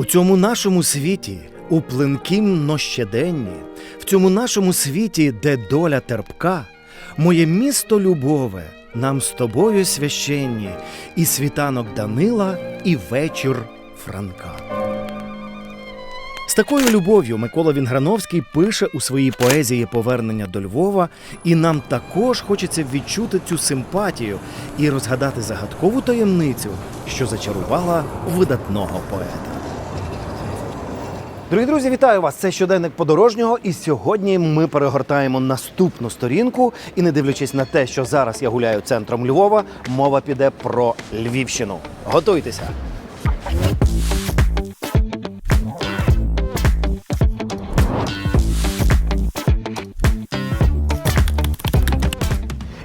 У цьому нашому світі, у плинкім нощеденні, в цьому нашому світі, де доля терпка, моє місто любове, нам з тобою священні, і світанок Данила, і вечір Франка. З такою любов'ю Микола Вінграновський пише у своїй поезії Повернення до Львова, і нам також хочеться відчути цю симпатію і розгадати загадкову таємницю, що зачарувала видатного поета. Дорогі друзі, вітаю вас! Це щоденник подорожнього. І сьогодні ми перегортаємо наступну сторінку. І не дивлячись на те, що зараз я гуляю центром Львова, мова піде про Львівщину. Готуйтеся!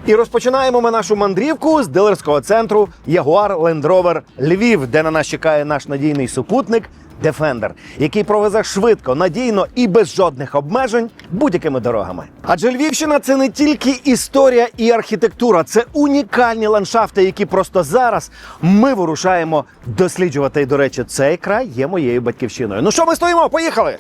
І розпочинаємо ми нашу мандрівку з дилерського центру Jaguar Land Rover Львів, де на нас чекає наш надійний супутник Defender, який провезе швидко, надійно і без жодних обмежень будь-якими дорогами. Адже Львівщина це не тільки історія і архітектура, це унікальні ландшафти, які просто зараз ми вирушаємо досліджувати. І, до речі, цей край є моєю батьківщиною. Ну що ми стоїмо? Поїхали!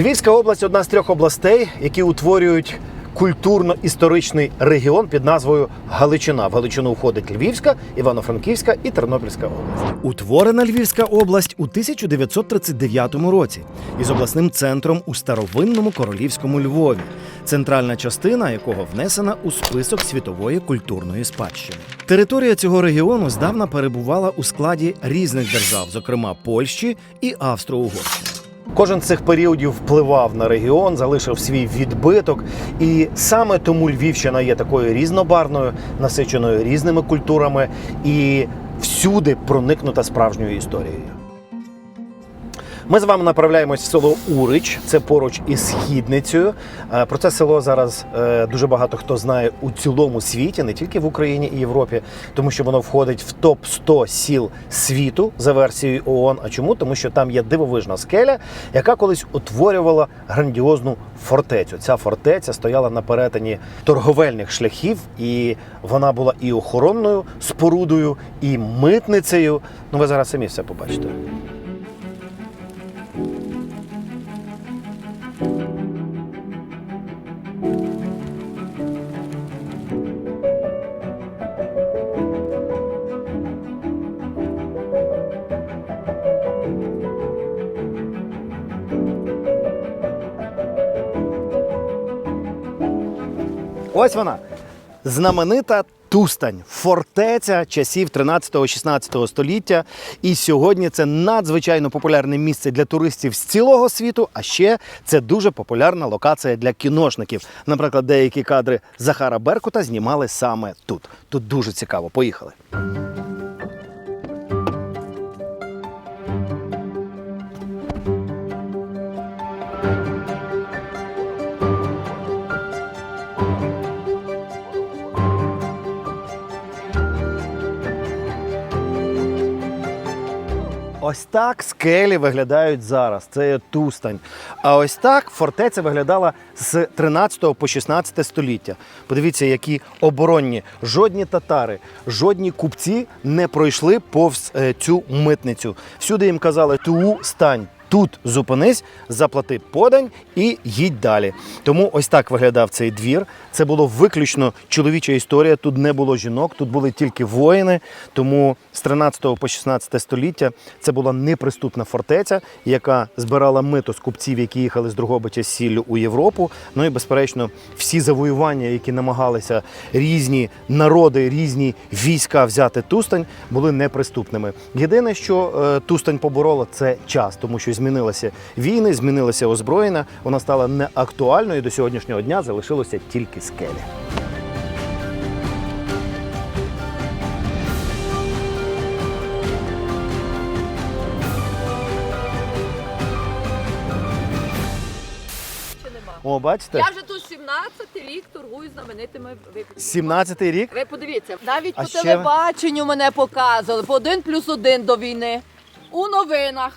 Львівська область одна з трьох областей, які утворюють культурно-історичний регіон під назвою Галичина. В Галичину входить Львівська, Івано-Франківська і Тернопільська область. Утворена Львівська область у 1939 році із обласним центром у старовинному королівському Львові, центральна частина якого внесена у список світової культурної спадщини. Територія цього регіону здавна перебувала у складі різних держав, зокрема Польщі і Австро-Угорщини. Кожен з цих періодів впливав на регіон, залишив свій відбиток, і саме тому Львівщина є такою різнобарною, насиченою різними культурами і всюди проникнута справжньою історією. Ми з вами направляємось в село Урич, це поруч із східницею. Е, Про це село зараз е, дуже багато хто знає у цілому світі, не тільки в Україні і Європі, тому що воно входить в топ 100 сіл світу за версією ООН. А чому? Тому що там є дивовижна скеля, яка колись утворювала грандіозну фортецю. Ця фортеця стояла на перетині торговельних шляхів, і вона була і охоронною спорудою, і митницею. Ну ви зараз самі все побачите. Ось вона. Знаменита Тустань, фортеця часів 13-16 століття. І сьогодні це надзвичайно популярне місце для туристів з цілого світу. А ще це дуже популярна локація для кіношників. Наприклад, деякі кадри Захара Беркута знімали саме тут. Тут дуже цікаво. Поїхали. Ось так скелі виглядають зараз. Це є Тустань. А ось так фортеця виглядала з 13 по 16 століття. Подивіться, які оборонні. Жодні татари, жодні купці не пройшли повз е, цю митницю. Всюди їм казали ту стань. Тут зупинись, заплати подань і їдь далі. Тому ось так виглядав цей двір. Це було виключно чоловіча історія. Тут не було жінок, тут були тільки воїни. Тому з 13 по 16 століття це була неприступна фортеця, яка збирала мито з купців, які їхали з Другобича з сіллю у Європу. Ну і безперечно, всі завоювання, які намагалися різні народи, різні війська взяти Тустань, були неприступними. Єдине, що е, Тустань поборола, це час, тому що змінилися війни, змінилася озброєння. Вона стала неактуальною. і До сьогоднішнього дня залишилося тільки скелі. О, бачите? Я вже тут 17 рік торгую знаменитими випадками. 17-й рік. Ви подивіться, навіть А по ще- телебаченню мене показували по один плюс один до війни. У новинах.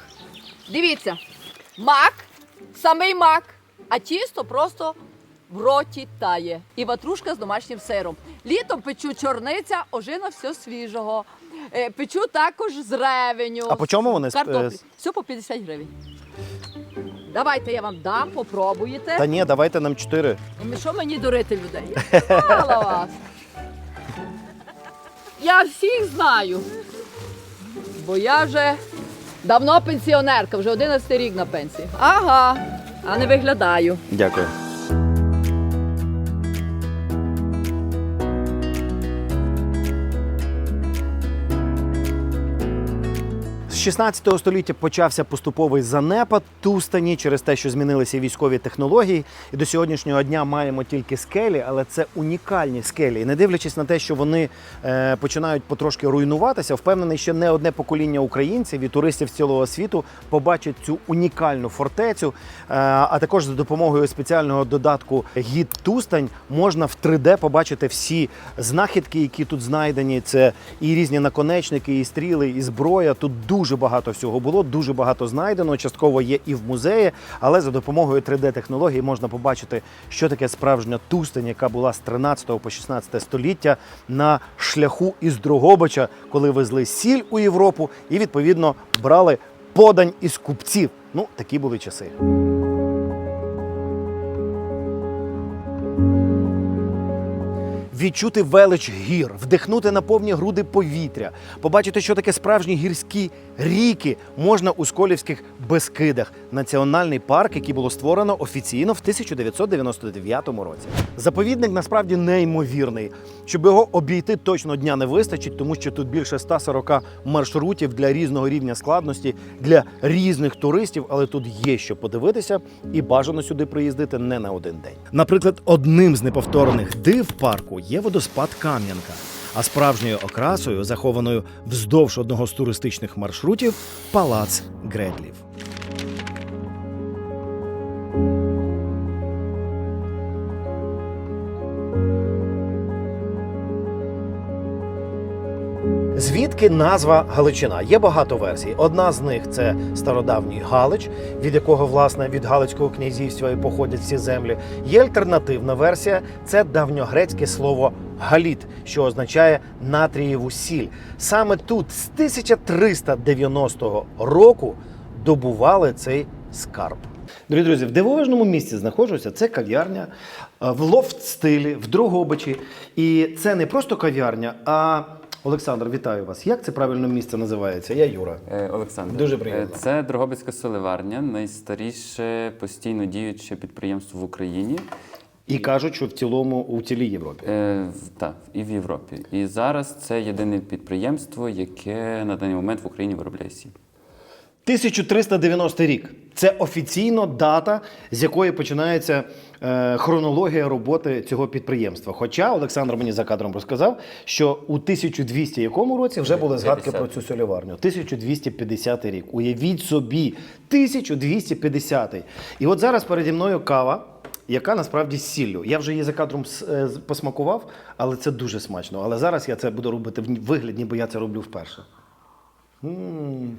Дивіться, мак самий мак, а тісто просто в роті тає. І ватрушка з домашнім сиром. Літом печу чорниця, ожина все свіжого. Е, Печу також з ревеню. А по чому вони? з- Картоплі. е, Все по 50 гривень. Давайте я вам дам, попробуєте. Та ні, давайте нам чотири. Ну, Що мені дурити людей? Я знала вас. Я всіх знаю. Бо я вже давно пенсіонерка, вже 11 рік на пенсії. Ага, а не виглядаю. Дякую. 16 століття почався поступовий занепад Тустані через те, що змінилися військові технології. І до сьогоднішнього дня маємо тільки скелі, але це унікальні скелі. І не дивлячись на те, що вони е, починають потрошки руйнуватися, впевнений, що не одне покоління українців і туристів цілого світу побачать цю унікальну фортецю. Е, а також за допомогою спеціального додатку Гід Тустань можна в 3D побачити всі знахідки, які тут знайдені. Це і різні наконечники, і стріли, і зброя. Тут дуже багато всього було, дуже багато знайдено. Частково є і в музеї, але за допомогою 3D-технології можна побачити, що таке справжня Тустань, яка була з 13 по 16 століття на шляху із Дрогобича, коли везли сіль у Європу і відповідно брали подань із купців. Ну, такі були часи. Відчути велич гір, вдихнути на повні груди повітря, побачити, що таке справжні гірські ріки можна у Сколівських Бескидах, національний парк, який було створено офіційно в 1999 році. Заповідник насправді неймовірний. Щоб його обійти, точно дня не вистачить, тому що тут більше 140 маршрутів для різного рівня складності, для різних туристів, але тут є що подивитися, і бажано сюди приїздити не на один день. Наприклад, одним з неповторних див парку є водоспад Кам'янка. А справжньою окрасою, захованою вздовж одного з туристичних маршрутів, палац Гредлів. Звідки назва Галичина? Є багато версій. Одна з них це стародавній Галич, від якого власне від Галицького князівства і походять ці землі. Є альтернативна версія це давньогрецьке слово галіт, що означає натрієву сіль. Саме тут з 1390 року добували цей скарб. Дорогі друзі, в дивовижному місці знаходжуся. Це кав'ярня е, в лофт-стилі, в Дрогобичі. І це не просто кав'ярня, а Олександр, вітаю вас. Як це правильно місце називається? Я Юра. Е, Олександр, Дуже приємно. Е, Це Дрогобицька соливарня, найстаріше постійно діюче підприємство в Україні. І кажуть, що в цілому у цілій Європі. Е, Так, і в Європі. І зараз це єдине підприємство, яке на даний момент в Україні виробляє сіль. 1390 рік. Це офіційно дата, з якої починається е, хронологія роботи цього підприємства. Хоча Олександр мені за кадром розказав, що у 1200 якому році вже були згадки 50. про цю соліварню. 1250 рік. Уявіть собі, 1250. І от зараз переді мною кава. Яка насправді з сіллю. Я вже її за кадром е, посмакував, але це дуже смачно. Але зараз я це буду робити в ні- вигляд, ніби я це роблю вперше. М,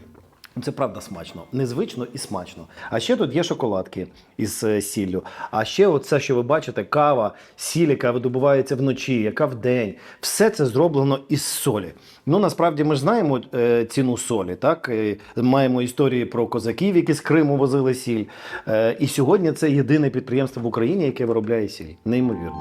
Це правда смачно, незвично і смачно. А ще тут є шоколадки із е, сіллю. А ще оце, що ви бачите, кава, сіль, яка видобувається вночі, яка вдень. Все це зроблено із солі. Ну насправді ми ж знаємо е, ціну солі. Так Е, маємо історії про козаків, які з Криму возили сіль. І сьогодні це єдине підприємство в Україні, яке виробляє сіль. Неймовірно.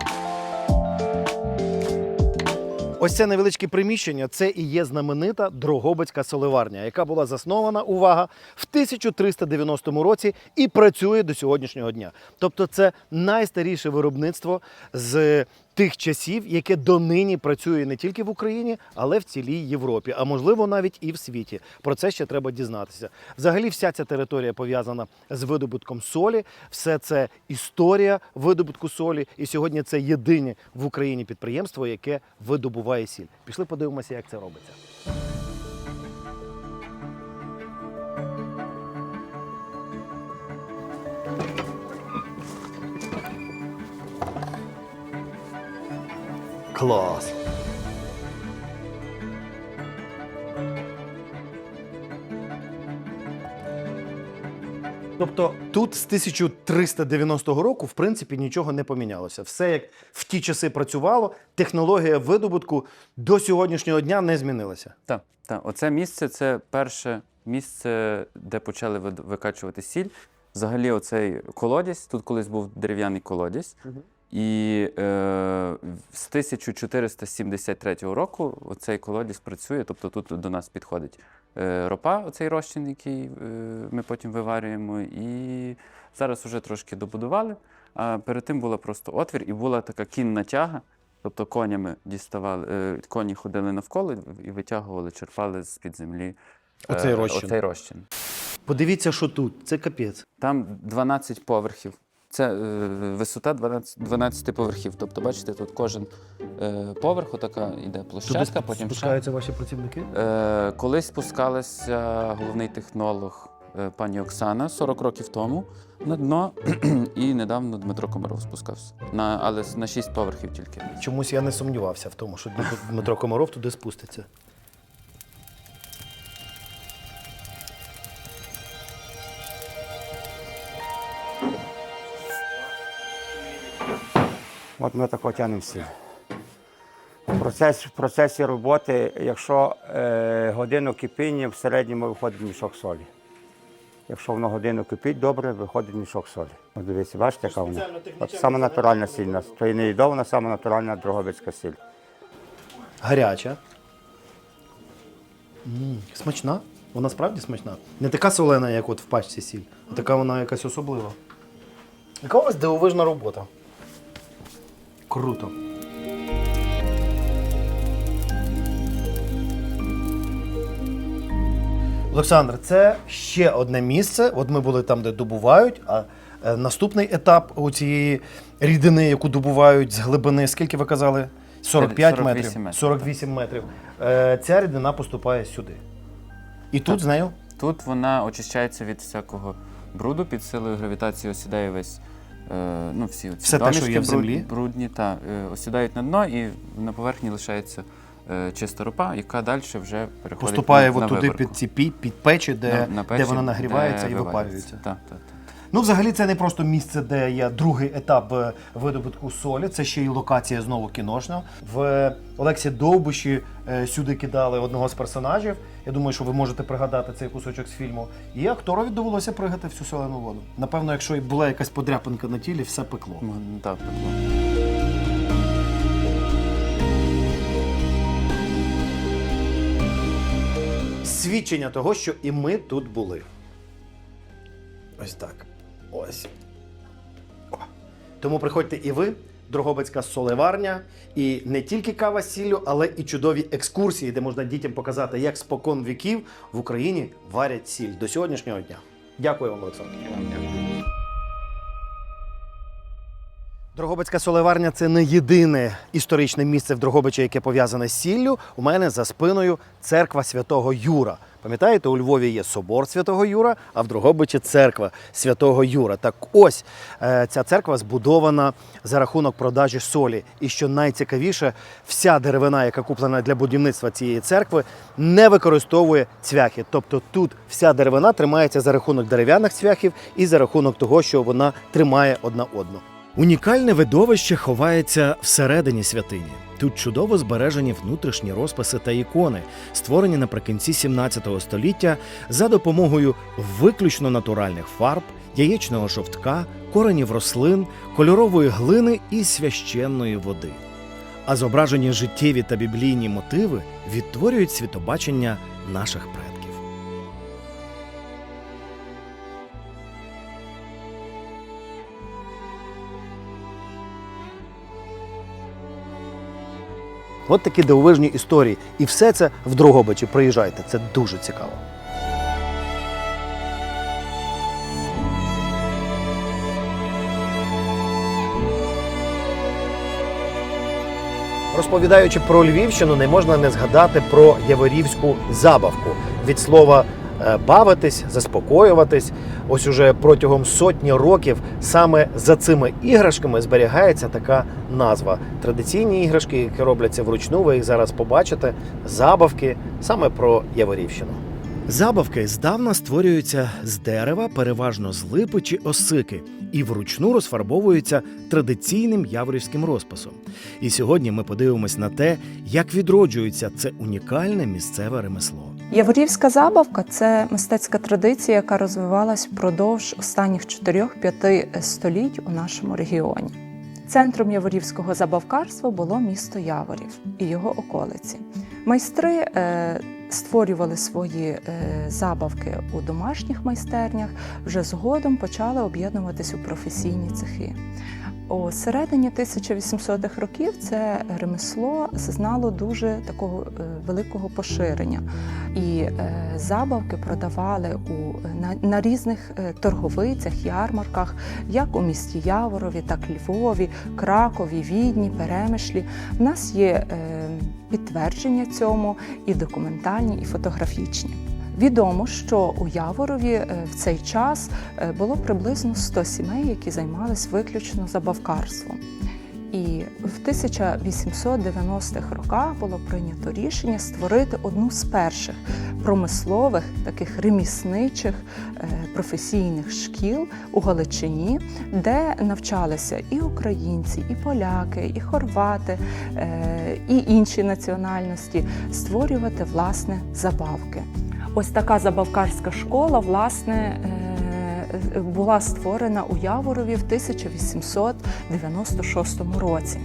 Ось це невеличке приміщення. Це і є знаменита Дрогобицька соливарня, яка була заснована, увага, в 1390 році і працює до сьогоднішнього дня. Тобто, це найстаріше виробництво з тих часів, яке донині працює не тільки в Україні, але в цілій Європі, а можливо навіть і в світі. Про це ще треба дізнатися. Взагалі, вся ця територія пов'язана з видобутком солі. Все це історія видобутку солі. І сьогодні це єдине в Україні підприємство, яке видобуває сіль. Пішли подивимося, як це робиться. Клас. Тобто тут з 1390 року, в принципі, нічого не помінялося. Все як в ті часи працювало, технологія видобутку до сьогоднішнього дня не змінилася. Так, так. Оце місце це перше місце, де почали викачувати сіль. Взагалі, оцей колодязь, тут колись був дерев'яний колодязь. І е, з 1473 року оцей колодязь працює, тобто тут до нас підходить е, ропа, оцей розчин, який е, ми потім виварюємо. І зараз вже трошки добудували. А перед тим була просто отвір і була така кінна тяга. Тобто конями діставали, е, коні ходили навколо і витягували, черпали з-під землі е, Оцей розчин. Оцей розчин. Подивіться, що тут. Це капець. Там 12 поверхів. Це е, висота 12, 12 поверхів. Тобто, бачите, тут кожен е, поверх, отака йде площадка, потім ще. спускаються ваші працівники. Е, колись спускалася головний технолог е, пані Оксана 40 років тому на дно, і недавно Дмитро Комаров спускався. На, але на 6 поверхів тільки. Чомусь я не сумнівався в тому, що Дмитро Комаров туди спуститься. От ми тако тягнемо сіль. В процесі, в процесі роботи, якщо е, годину кипіння, в середньому виходить мішок солі. Якщо воно годину кипить добре, виходить мішок солі. От дивіться, бачите, яка вона? От саме натуральна сіль. нас. То і не їдована, саме натуральна дрогобицька сіль. Гаряча. м смачна. Вона справді смачна. Не така солена, як от в пачці сіль, а така вона якась особлива. Яка у вас дивовижна робота. Круто. Олександр, це ще одне місце. От ми були там, де добувають, а е, наступний етап у цієї рідини, яку добувають з глибини, скільки ви казали? 45 48 метрів. метрів. 48 метрів. Е, ця рідина поступає сюди. І тут з нею Тут вона очищається від всякого бруду, під силою гравітації осідає весь. Е, ну, всі оці Все те, що є в землі? брудні, та, е, осідають на дно, і на поверхні лишається е, чиста ропа, яка далі вже переходить поступає на, от на туди виборку. під ці пі- під печі, де, На- на де вона нагрівається де і виварюється. випарюється. Так, так, так. Ну, взагалі, це не просто місце, де є другий етап е, видобутку солі, це ще й локація знову кіношна. В Олексі Довбуші е, сюди кидали одного з персонажів. Я думаю, що ви можете пригадати цей кусочок з фільму. І акторові довелося пригати всю солену воду. Напевно, якщо і була якась подряпинка на тілі, все пекло. Ну, Так, пекло. свідчення того, що і ми тут були. Ось так. Ось. О. Тому приходьте і ви, Дрогобицька солеварня, і не тільки кава сіллю, але і чудові екскурсії, де можна дітям показати, як спокон віків в Україні варять сіль до сьогоднішнього дня. Дякую вам, Олександр. Дрогобицька солеварня це не єдине історичне місце в Дрогобичі, яке пов'язане з сіллю. У мене за спиною церква святого Юра. Пам'ятаєте, у Львові є собор святого Юра, а в Дрогобичі церква святого Юра. Так ось е, ця церква збудована за рахунок продажі солі. І що найцікавіше, вся деревина, яка куплена для будівництва цієї церкви, не використовує цвяхи. Тобто тут вся деревина тримається за рахунок дерев'яних цвяхів і за рахунок того, що вона тримає одна одну. Унікальне видовище ховається всередині святині. Тут чудово збережені внутрішні розписи та ікони, створені наприкінці 17 століття за допомогою виключно натуральних фарб, яєчного жовтка, коренів рослин, кольорової глини і священної води. А зображені життєві та біблійні мотиви відтворюють світобачення наших предків. От такі дивовижні історії. І все це в Дрогобичі. Приїжджайте, це дуже цікаво. Розповідаючи про Львівщину, не можна не згадати про яворівську забавку від слова бавитись, заспокоюватись. Ось уже протягом сотні років саме за цими іграшками зберігається така назва. Традиційні іграшки, які робляться вручну, ви їх зараз побачите. Забавки саме про Яворівщину. Забавки здавна створюються з дерева, переважно з липи чи осики, і вручну розфарбовуються традиційним яворівським розписом. І сьогодні ми подивимось на те, як відроджується це унікальне місцеве ремесло. Яворівська забавка це мистецька традиція, яка розвивалась впродовж останніх 4-5 століть у нашому регіоні. Центром яворівського забавкарства було місто Яворів і його околиці. Майстри е, створювали свої е, забавки у домашніх майстернях, вже згодом почали об'єднуватись у професійні цехи. У середині 1800-х років це ремесло зазнало дуже такого е, великого поширення. І е, забавки продавали у, на, на різних е, торговицях, ярмарках, як у місті Яворові, так і Львові, Кракові, Відні, Перемишлі. У нас є підтвердження цьому і документальні, і фотографічні. Відомо, що у Яворові е, в цей час е, було приблизно 100 сімей, які займались виключно забавкарством. І в 1890-х роках було прийнято рішення створити одну з перших промислових таких ремісничих е, професійних шкіл у Галичині, де навчалися і українці, і поляки, і хорвати, і інші національності створювати власне забавки. Ось така забавкарська школа, власне. е, була створена у Яворові в 1896 році.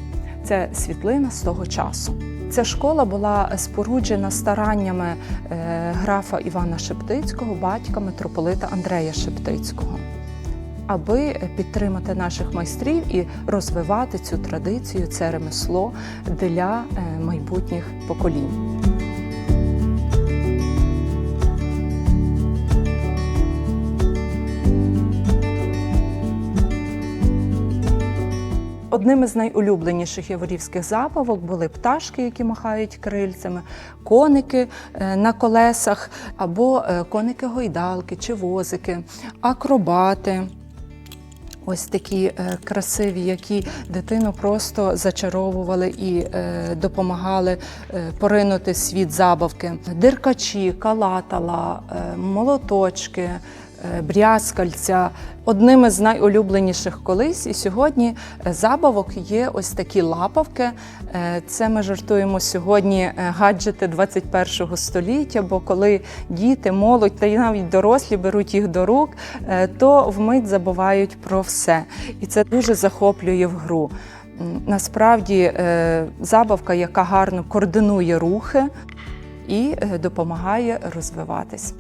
Це світлина з того часу. Ця школа була споруджена стараннями е, графа Івана Шептицького, батька митрополита Андрея Шептицького, аби підтримати наших майстрів і розвивати цю традицію, це ремесло для е, майбутніх поколінь. Одним із найулюбленіших яворівських забавок були пташки, які махають крильцями, коники е, на колесах, або е, коники-гойдалки чи возики, акробати. Ось такі е, красиві, які дитину просто зачаровували і допомагали поринути світ забавки. Диркачі, калатала, молоточки, брязкальця. Одним із найулюбленіших колись і сьогодні е, забавок є ось такі лапавки. Е, Це ми жартуємо сьогодні е, гаджети 21-го століття, бо коли діти, молодь та й навіть дорослі беруть їх до рук, е, то вмить забувають про все. І це дуже захоплює в гру. Насправді е, забавка, яка гарно координує рухи і е, допомагає розвиватись.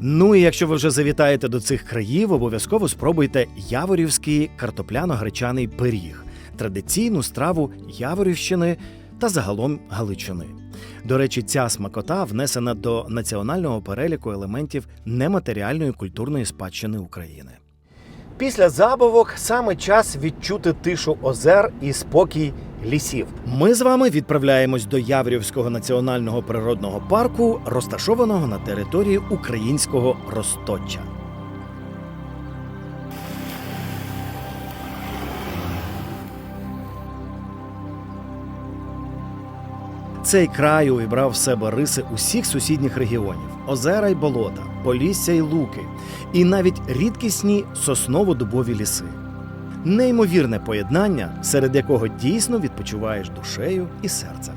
Ну і якщо ви вже завітаєте до цих країв, обов'язково спробуйте яворівський картопляно-гречаний пиріг, традиційну страву Яворівщини та загалом Галичини. До речі, ця смакота внесена до національного переліку елементів нематеріальної культурної спадщини України. Після забавок саме час відчути тишу озер і спокій лісів. Ми з вами відправляємось до Яврівського національного природного парку, розташованого на території українського Росточчя. Цей край увібрав в себе риси усіх сусідніх регіонів: озера й болота, полісся й луки, і навіть рідкісні сосново-дубові ліси. Неймовірне поєднання, серед якого дійсно відпочиваєш душею і серцем.